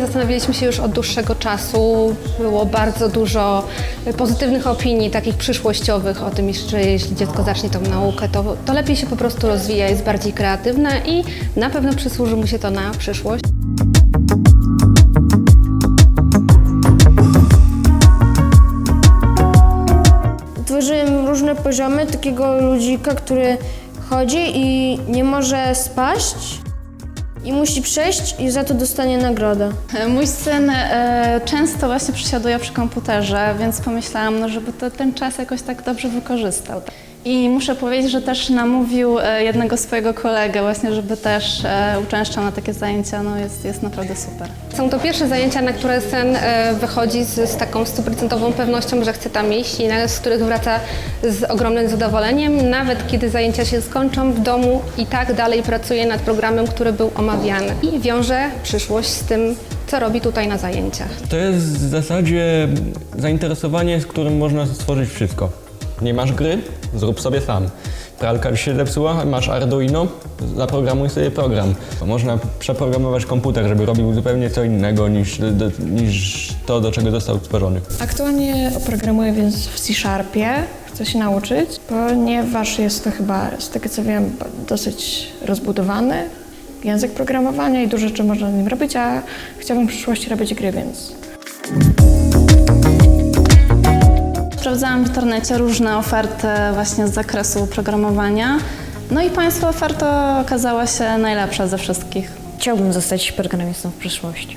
zastanawialiśmy się już od dłuższego czasu. Było bardzo dużo pozytywnych opinii, takich przyszłościowych o tym, że jeśli dziecko zacznie tą naukę, to, to lepiej się po prostu rozwija, jest bardziej kreatywne i na pewno przysłuży mu się to na przyszłość. Tworzyłem różne poziomy takiego ludzika, który chodzi i nie może spaść i musi przejść i za to dostanie nagrodę. Mój syn e, często właśnie przysiaduje przy komputerze, więc pomyślałam, no, żeby to, ten czas jakoś tak dobrze wykorzystał. I muszę powiedzieć, że też namówił e, jednego swojego kolegę właśnie, żeby też e, uczęszczał na takie zajęcia. No jest, jest naprawdę super. Są to pierwsze zajęcia, na które syn e, wychodzi z, z taką stuprocentową pewnością, że chce tam iść i na, z których wraca z ogromnym zadowoleniem. Nawet kiedy zajęcia się skończą w domu i tak dalej pracuje nad programem, który był omawiany i wiąże przyszłość z tym, co robi tutaj na zajęciach. To jest w zasadzie zainteresowanie, z którym można stworzyć wszystko. Nie masz gry? Zrób sobie sam. Pralka ci się zepsuła? Masz Arduino? Zaprogramuj sobie program. Można przeprogramować komputer, żeby robił zupełnie co innego niż, do, niż to, do czego został stworzony. Aktualnie programuję więc w C-Sharpie, chcę się nauczyć, ponieważ jest to chyba, z tego co wiem, dosyć rozbudowany język programowania i dużo rzeczy można nim robić, a chciałabym w przyszłości robić gry, więc Sprawdzałam w internecie różne oferty właśnie z zakresu programowania. No i Państwa oferta okazała się najlepsza ze wszystkich. Chciałbym zostać programistą w przyszłości.